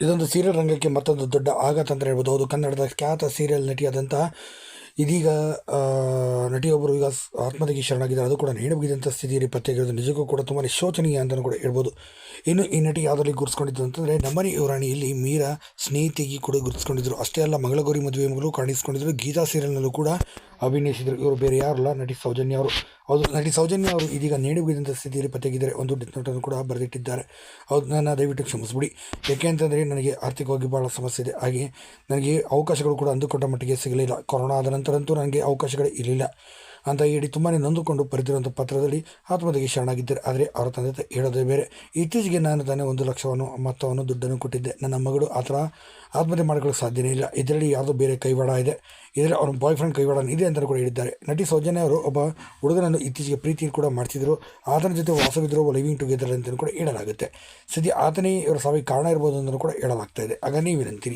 ಇದೊಂದು ಸೀರಿಯಲ್ ರಂಗಕ್ಕೆ ಮತ್ತೊಂದು ದೊಡ್ಡ ಆಘಾತ ಅಂತ ಹೇಳ್ಬೋದು. ಹೌದು ಕನ್ನಡದ ಖ್ಯಾತ ಸೀರಿಯಲ್ ನಟಿಯಾದಂತಹ ಇದೀಗ ನಟಿಯೊಬ್ಬರು ಈಗ ಆತ್ಮಹತ್ಯೆಗೆ ಶರಣಾಗಿದ್ದಾರೆ. ಅದು ಕೂಡ ನೇಣುಬಿಗಿದಂಥ ಸ್ಥಿತಿಯಲ್ಲಿ ಪತ್ತೆಯಾಗಿರೋದು ನಿಜಕ್ಕೂ ಕೂಡ ತುಂಬಾ ಶೋಚನೀಯ ಅಂತಲೂ ಕೂಡ ಹೇಳ್ಬೋದು. ಇನ್ನು ಈ ನಟಿ ಯಾವುದರಲ್ಲಿ ಗುರುಸ್ಕೊಂಡಿದ್ದು ಅಂತಂದರೆ, ನಮ್ಮನೆ ಯುವರಾಣಿಯಲ್ಲಿ ಮೀರಾ, ಸ್ನೇಹಿತಿಗೆ ಕೂಡ ಗುರುತಿಸ್ಕೊಂಡಿದ್ರು. ಅಷ್ಟೇ ಅಲ್ಲ, ಮಂಗಳಗೌರಿ ಮದುವೆ ಮಗಳು ಕಾಣಿಸ್ಕೊಂಡಿದ್ರು. ಗೀತಾ ಸೀರಿಯಲ್ನಲ್ಲೂ ಕೂಡ ಅಭಿನಯಿಸಿದರು. ಇವರು ಬೇರೆ ಯಾರಲ್ಲ, ನಟಿ ಸೌಜನ್ಯ ಅವರು. ಹೌದು, ನಟಿ ಸೌಜನ್ಯ ಅವರು ಇದೀಗ ನೇಣುಬಿಗಿದಂಥ ಸ್ಥಿತಿಯಲ್ಲಿ ಪತ್ತೆಗಿದ್ದಾರೆ ಒಂದು ಡೆತ್ ನೋಟನ್ನು ಕೂಡ ಬರೆದಿಟ್ಟಿದ್ದಾರೆ. ಹೌದು, ನನ್ನ ದಯವಿಟ್ಟು ಕ್ಷಮಿಸ್ಬಿಡಿ. ಯಾಕೆ ಅಂತಂದರೆ, ನನಗೆ ಆರ್ಥಿಕವಾಗಿ ಭಾಳ ಸಮಸ್ಯೆ ಇದೆ. ಹಾಗೆ, ನನಗೆ ಅವಕಾಶಗಳು ಕೂಡ ಅಂದುಕೊಂಡ ಮಟ್ಟಿಗೆ ಸಿಗಲಿಲ್ಲ. ಕೊರೋನಾ ಆದ ನಂತರಂತೂ ನನಗೆ ಅವಕಾಶಗಳೇ ಇರಲಿಲ್ಲ. ಅಂತ ಹೇಳಿ ತುಂಬಾ ನೊಂದುಕೊಂಡು ಬರೆದಿರುವಂಥ ಪತ್ರದಲ್ಲಿ ಆತ್ಮಹತ್ಯೆಗೆ ಶರಣಾಗಿದ್ದಾರೆ. ಆದರೆ ಅವರ ತಂದೆ ತಾಯಿ ಹೇಳೋದೇ ಬೇರೆ. ಇತ್ತೀಚೆಗೆ ನಾನು ತಾನೇ ಒಂದು ಲಕ್ಷವನ್ನು ಮೊತ್ತವನ್ನು ದುಡ್ಡನ್ನು ಕೊಟ್ಟಿದ್ದೆ. ನನ್ನ ಮಗಳು ಆ ಥರ ಆತ್ಮಹತ್ಯೆ ಮಾಡ್ಕೊಳ್ಳೋಕೆ ಸಾಧ್ಯನೇ ಇಲ್ಲ. ಇದರಲ್ಲಿ ಯಾವುದೋ ಬೇರೆ ಕೈವಾಡ ಇದೆ. ಇದರಲ್ಲಿ ಅವ್ರ ಬಾಯ್ ಫ್ರೆಂಡ್ ಕೈವಾಡ ಇದೆ ಅಂತ ಕೂಡ ಹೇಳಿದ್ದಾರೆ. ನಟಿ ಸೌಜನ್ಯ ಅವರು ಒಬ್ಬ ಹುಡುಗನನ್ನು ಇತ್ತೀಚೆಗೆ ಪ್ರೀತಿಯನ್ನು ಕೂಡ ಮಾಡ್ತಿದ್ರು. ಆತನ ಜೊತೆ ವಾಸವಿದ್ರು ಲಿವಿಂಗ್ ಟುಗೆದರ್ ಅಂತ ಕೂಡ ಹೇಳಲಾಗುತ್ತೆ. ಸದ್ಯ ಆತನೇ ಇವರ ಸಾವಿಗೆ ಕಾರಣ ಇರ್ಬೋದು ಅಂತ ಕೂಡ ಹೇಳಲಾಗ್ತಾ ಇದೆ. ಆಗ ನೀವೇನಂತೀರಿ?